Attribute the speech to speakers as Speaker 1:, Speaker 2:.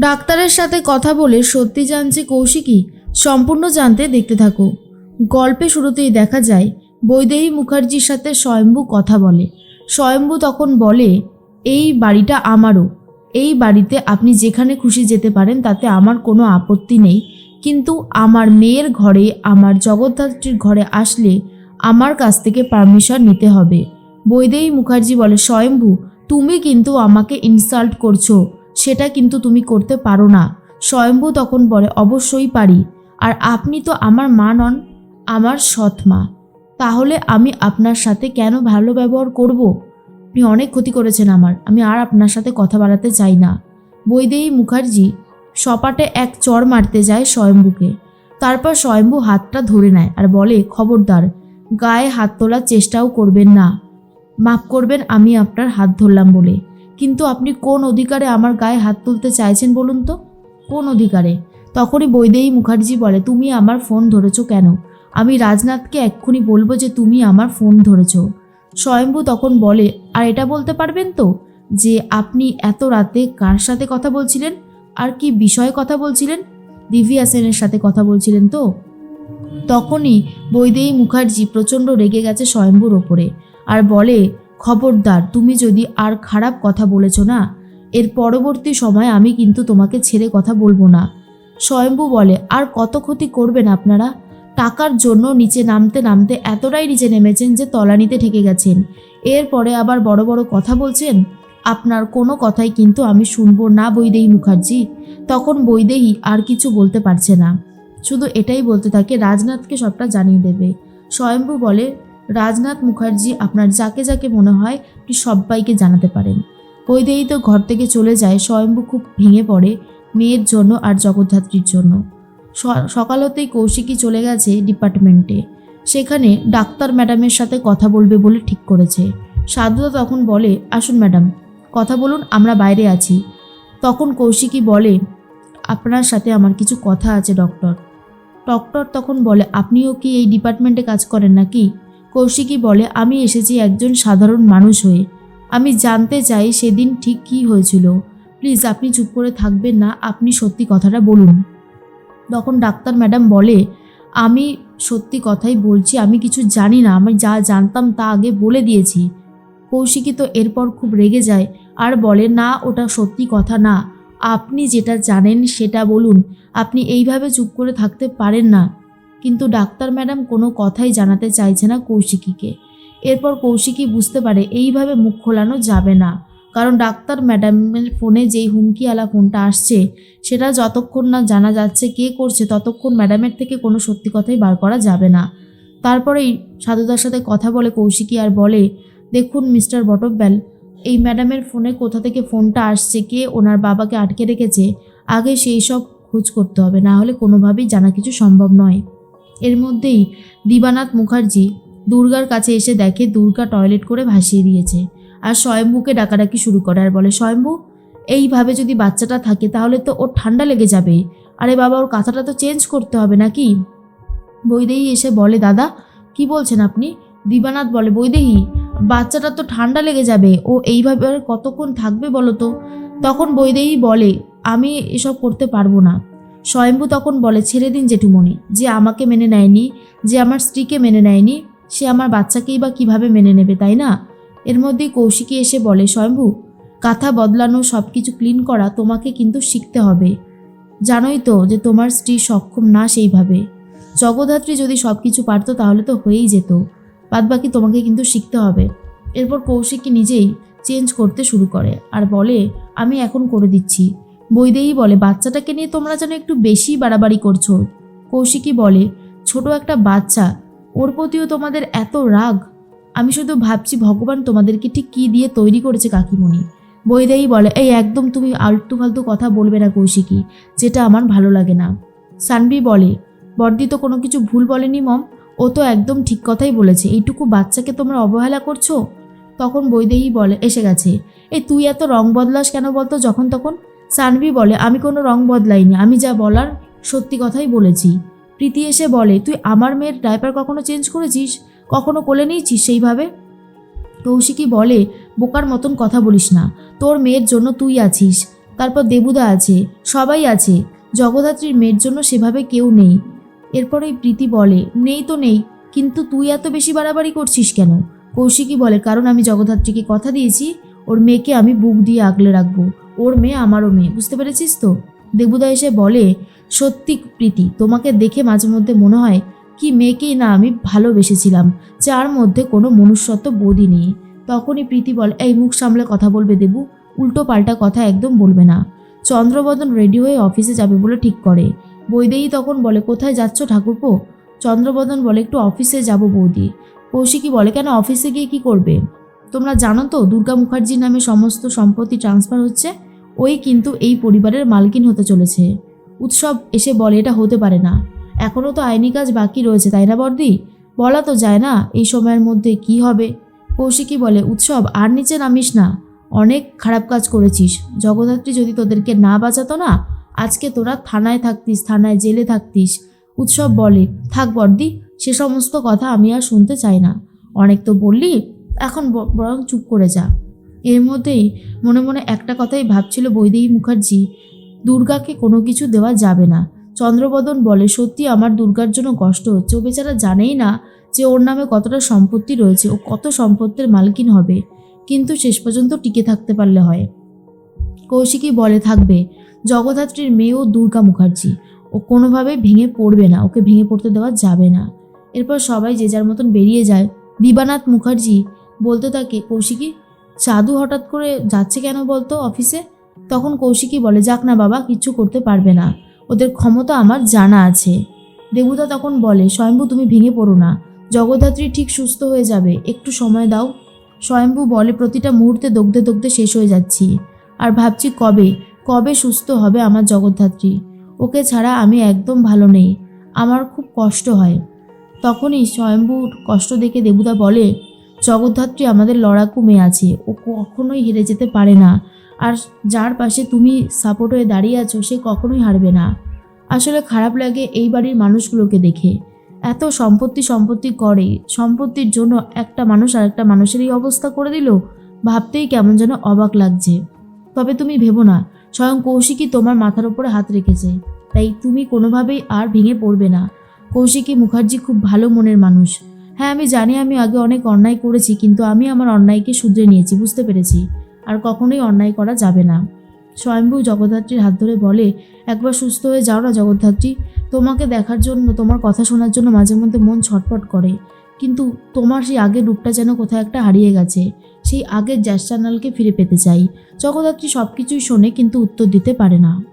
Speaker 1: ডাক্তারের সাথে কথা বলে সত্যি জানছে কৌশিকী, সম্পূর্ণ জানতে দেখতে থাকো। গল্পে শুরুতেই দেখা যায়, বৈদেহী মুখার্জির সাথে স্বয়ম্ভু কথা বলে। স্বয়ম্ভু তখন বলে, এই বাড়িটা আমারও। এই বাড়িতে আপনি যেখানে খুশি যেতে পারেন, তাতে আমার কোনো আপত্তি নেই। কিন্তু আমার মেয়ের ঘরে, আমার জগদ্ধাত্রীর ঘরে আসলে আমার কাছ থেকে পারমিশন নিতে হবে। বৈদেহী মুখার্জি বলে, স্বয়ম্ভু, তুমি কিন্তু আমাকে ইনসাল্ট করছ। সেটা কিন্তু তুমি করতে পারো না। স্বয়ম্ভু তখন বলে, অবশ্যই পারি। আর আপনি তো আমার মা নন, আমার সৎ মা। তাহলে আমি আপনার সাথে কেন ভালো ব্যবহার করব? আপনি অনেক ক্ষতি করেছেন আমার। আমি আর আপনার সাথে কথা বাড়াতে চাই না। বৈদেহী মুখার্জি সপাটে এক চড় মারতে যায় স্বয়ম্ভুকে। তারপর স্বয়ম্ভু হাতটা ধরে নেয় আর বলে, খবরদার, গায়ে হাত তোলার চেষ্টাও করবেন না। মাফ করবেন, আমি আপনার হাত ধরলাম বলে। কিন্তু আপনি কোন অধিকারে আমার গায়ে হাত তুলতে চাইছেন বলুন তো? কোন অধিকারে? তখনই বৈদেহী মুখার্জি বলে, তুমি আমার ফোন ধরেছ কেন? আমি রাজনাথকে এক্ষুনি বলব যে তুমি আমার ফোন ধরেছ। স্বয়ম্ভু তখন বলে, আর এটা বলতে পারবেন তো যে আপনি এত রাতে কার সাথে কথা বলছিলেন? আর কি বিষয়ে কথা বলছিলেন? দিভিয়া সেনের সাথে কথা বলছিলেন তো? তখনই বৈদেহী মুখার্জি প্রচণ্ড রেগে গেছে স্বয়ম্ভুর ওপরে আর বলে খবরদার, তুমি যদি আর খারাপ কথা বলেছ না, এর পরবর্তী সময় আমি কিন্তু তোমাকে ছেড়ে কথা বলব না। স্বয়ম্ভু বলে, আর কত ক্ষতি করবেন আপনারা? টাকার জন্য নিচে নামতে নামতে এতটাই নিচে নেমেছেন যে তলানিতে ঠেকে গেছেন। এরপরে আবার বড় বড় কথা বলছেন? আপনার কোনো কথাই কিন্তু আমি শুনব না বৈদেহী মুখার্জি। তখন বৈদেহী আর কিছু বলতে পারছে না। শুধু এটাই বলতে থাকে, রাজনাথকে সবটা জানিয়ে দেবে। স্বয়ম্ভু বলে রাজনাথ মুখার্জি আপনার যাকে যাকে মনে হয় আপনি সবাইকে জানাতে পারেন। বৈদেহী তো ঘর থেকে চলে যায় স্বয়ম্ভু খুব ভেঙে পড়ে মেয়ের জন্য আর জগদ্ধাত্রীর জন্য। সকাল হতেই কৌশিকী চলে গেছে ডিপার্টমেন্টে। সেখানে ডাক্তার ম্যাডামের সাথে কথা বলবে বলে ঠিক করেছে। সাধুদা তখন বলে, আসুন ম্যাডাম, কথা বলুন, আমরা বাইরে আছি। তখন কৌশিকী বলে, আপনার সাথে আমার কিছু কথা আছে, ডক্টর। ডক্টর তখন বলে, আপনিও কি এই ডিপার্টমেন্টে কাজ করেন নাকি? কৌশিকী বলে, আমি এসেছি একজন সাধারণ মানুষ হয়ে। আমি জানতে চাই সেদিন ঠিক কী হয়েছিল। প্লিজ, আপনি চুপ করে থাকবেন না। আপনি সত্যি কথাটা বলুন। তখন ডাক্তার ম্যাডাম বলে, আমি সত্যি কথাই বলছি, আমি কিছু জানি না। আমি যা জানতাম তা আগে বলে দিয়েছি। কৌশিকী তো এরপর খুব রেগে যায়, আর বলে, না, ওটা সত্যি কথা না। আপনি যেটা জানেন সেটা বলুন। আপনি এইভাবে চুপ করে থাকতে পারেন না। কিন্তু ডাক্তার ম্যাডাম কোনো কথাই জানাতে চাইছে না কৌশিকীকে। এরপর কৌশিকী বুঝতে পারে এইভাবে মুখ খোলানো যাবে না, কারণ ডাক্তার ম্যাডামের ফোনে যেই হুমকিওয়ালা ফোনটা আসছে, সেটা যতক্ষণ না জানা যাচ্ছে কে করছে, ততক্ষণ ম্যাডামের থেকে কোনো সত্যি কথাই বার করা যাবে না। তারপরেই সাধুদার সাথে কথা বলে কৌশিকী আর বলে, দেখুন মিস্টার বটব্যাল, এই ম্যাডামের ফোনে কোথা থেকে ফোনটা আসছে, কে ওনার বাবাকে আটকে রেখেছে, আগে সেই সব খোঁজ করতে হবে, না হলে কোনোভাবেই জানা কিছু সম্ভব নয়। এর মধ্যেই দিবানাথ মুখার্জি দুর্গার কাছে এসে দেখে দুর্গা টয়লেট করে ভাসিয়ে দিয়েছে আর স্বয়ম্ভুকে ডাকাডাকি শুরু করে আর বলে, স্বয়ম্ভু, এইভাবে যদি বাচ্চাটা থাকে তাহলে তো ওর ঠান্ডা লেগে যাবে। আরে বাবা, ওর কাঁথাটা তো চেঞ্জ করতে হবে নাকি? বৈদেহী এসে বলে, দাদা, কি বলছেন আপনি? দিবানাথ বলে, বৈদেহী, বাচ্চাটা তো ঠান্ডা লেগে যাবে। ও এইভাবে কতক্ষণ থাকবে বলো তো? তখন বৈদেহী বলে, আমি এসব করতে পারব না। স্বয়ম্ভু তখন বলে, ছেড়ে দিন জেঠুমণি, যে আমাকে মেনে নেয়নি, যে আমার স্ত্রীকে মেনে নেয়নি, সে আমার বাচ্চাকেই বা কীভাবে মেনে নেবে, তাই না? এর মধ্যেই কৌশিকী এসে বলে, স্বয়ম্ভু, কাঁথা বদলানো সব কিছু ক্লিন করা তোমাকে কিন্তু শিখতে হবে। জানোই তো যে তোমার স্ত্রী সক্ষম না সেইভাবে। জগদ্ধাত্রী যদি সব কিছু পারতো, তাহলে তো হয়েই যেত। বাদবাকি তোমাকে কিন্তু শিখতে হবে। এরপর কৌশিকী নিজেই চেঞ্জ করতে শুরু করে আর বলে, আমি এখন করে দিচ্ছি। বৈদেহী বলে, বাচ্চাটাকে নিয়ে তোমরা যেন একটু বেশি বাড়াবাড়ি করছ। কৌশিকী বলে, ছোট একটা বাচ্চা, ওর প্রতিও তোমাদের এত রাগ। আমি শুধু ভাবছি, ভগবান তোমাদেরকে ঠিক কী দিয়ে তৈরি করেছে কাকিমণি। বৈদেহী বলে, এই একদম তুমি আলতু ফালতু কথা বলবে না কৌশিকী, যেটা আমার ভালো লাগে না। সানভি বলে, বর্দি তো কোনো কিছু ভুল বলেনি, মম। ও তো একদম ঠিক কথাই বলেছে। এইটুকু বাচ্চাকে তোমরা অবহেলা করছ? তখন বৈদেহী বলে, এসে গেছে। এই তুই এত রং বদলাস কেন বলতো যখন তখন? সানভি বলে, আমি কোনো রং বদলাইনি, আমি যা বলার সত্যি কথাই বলেছি। প্রীতি এসে বলে, তুই আমার মেয়ের ডাইপার কখনো চেঞ্জ করেছিস? কখনো কোলে নিয়েছিস সেইভাবে? কৌশিকী বলে, বোকার মতন কথা বলিস না। তোর মেয়ের জন্য তুই আছিস, তারপর দেবুদা আছে, সবাই আছে। জগদ্ধাত্রীর মেয়ের জন্য সেভাবে কেউ নেই। এরপরে প্রীতি বলে, নেই তো নেই, কিন্তু তুই এত বেশি বাড়াবাড়ি করছিস কেন? কৌশিকী বলে, কারণ আমি জগদ্ধাত্রীকে কথা দিয়েছি, ওর মেয়েকে আমি বুক দিয়ে আগলে রাখব। ওর মেয়ে আমারও মেয়ে, বুঝতে পেরেছিস তো? দেবুদা এসে বলে, সত্যি প্রীতি, তোমাকে দেখে মাঝে মধ্যে মনে হয় কি মেয়েকেই না আমি ভালোবেসেছিলাম, যার মধ্যে কোনো মনুষ্যত্ব বোধই নেই। তখনই প্রীতি বলে, এই মুখ সামলে কথা বলবে দেবু, উল্টো পাল্টা কথা একদম বলবে না। চন্দ্রবদন রেডি হয়ে অফিসে যাবে বলে ঠিক করে। বৈদেহী তখন বলে, কোথায় যাচ্ছ ঠাকুরপো? চন্দ্রবদন বলে, একটু অফিসে যাব বৌদি। কৌশিকী বলে, কেন, অফিসে গিয়ে কি করবে? তোমরা জানো তো, দুর্গা মুখার্জির নামে সমস্ত সম্পত্তি ট্রান্সফার হচ্ছে, ওই কিন্তু এই পরিবারের মালকিন হতে চলেছে। উৎসব এসে বলে, এটা হতে পারে না। এখনও তো আইনি কাজ বাকি রয়েছে, তাই না বর্দি? বলা তো যায় না, এই সময়ের মধ্যে কি হবে? কৌশিকী বলে, উৎসব, আর নিচে নামিস না। অনেক খারাপ কাজ করেছিস। জগদ্ধাত্রী যদি তোদেরকে না বাঁচাতো না, আজকে তোরা থানায় থাকতিস, থানায় জেলে থাকতিস। উৎসব বলে, থাক বর্দি, সে সমস্ত কথা আমি আর শুনতে চাই না। অনেক তো বললি এখন বরং চুপ করে যা। এর মধ্যেই মনে মনে একটা কথাই ভাবছিল বৈদেহী মুখার্জি, দুর্গাকে কোনো কিছু দেওয়া যাবে না। চন্দ্রবদন বলে, সত্যি আমার দুর্গার জন্য কষ্ট হচ্ছে। ও বেচারা জানেই না যে ওর নামে কতটা সম্পত্তি রয়েছে, ও কত সম্পত্তির মালকিন হবে। কিন্তু শেষ পর্যন্ত টিকে থাকতে পারলে হয়। কৌশিকী বলে, থাকবে। জগদ্ধাত্রীর মেয়েও দুর্গা মুখার্জি। ও কোনোভাবেই ভেঙে পড়বে না, ওকে ভেঙে পড়তে দেওয়া যাবে না। এরপর সবাই যে যার মতন বেরিয়ে যায়। দিবানাথ মুখার্জি বলতে থাকে, কৌশিকী, সাধু হঠাৎ করে যাচ্ছে কেন বলতো অফিসে? তখন কৌশিকী বলে, যাক না বাবা, কিচ্ছু করতে পারবে না। ওদের ক্ষমতা আমার জানা আছে। দেবুদা তখন বলে, স্বয়ম্ভু, তুমি ভেঙে পড়ো না। জগদ্ধাত্রী ঠিক সুস্থ হয়ে যাবে। একটু সময় দাও। স্বয়ম্ভু বলে, প্রতিটা মুহূর্তে দগ্ধে দগ্ধে শেষ হয়ে যাচ্ছি। আর ভাবছি কবে কবে সুস্থ হবে আমার জগদ্ধাত্রী? ওকে ছাড়া আমি একদম ভালো নেই। আমার খুব কষ্ট হয়। তখনই স্বয়ম্ভুর কষ্ট দেখে দেবুদা বলে জগদ্ধাত্রী আমাদের লড়াকু মেয়ে আছে। ও কখনোই হেরে যেতে পারে না। আর যার পাশে তুমি সাপোর্ট হয়ে দাঁড়িয়ে আছো, সে কখনোই হারবে না। আসলে খারাপ লাগে এই বাড়ির মানুষগুলোকে দেখে। এত সম্পত্তি সম্পত্তি করে। সম্পত্তির জন্য একটা মানুষ আর একটা মানুষের এই অবস্থা করে দিল। ভাবতেই কেমন যেন অবাক লাগছে। তবে তুমি ভেবো না, স্বয়ং কৌশিকী তোমার মাথার উপরে হাত রেখেছে। তাই তুমি কোনোভাবেই আর ভেঙে পড়বে না। কৌশিকী মুখার্জি খুব ভালো মনের মানুষ। হ্যাঁ আমি জানি আমি আগে অনেক অন্যায় করেছি, কিন্তু আমি আমার অন্যায়কে শুধরে নিয়েছি, বুঝতে পেরেছি। আর কখনোই অন্যায় করা যাবে না। স্বয়ম্ভু জগদ্ধাত্রীর হাত ধরে বলে, একবার সুস্থ হয়ে যাও না জগদ্ধাত্রী। তোমাকে দেখার জন্য, তোমার কথা শোনার জন্য মাঝে মধ্যে মন ছটফট করে। কিন্তু তোমার সেই আগের রূপটা যেন কোথায় একটা হারিয়ে গেছে। সেই আগের জ্যাস চ্যানেলকে ফিরে পেতে চাই। জগদ্ধাত্রী সব কিছুই শোনে, কিন্তু উত্তর দিতে পারে না।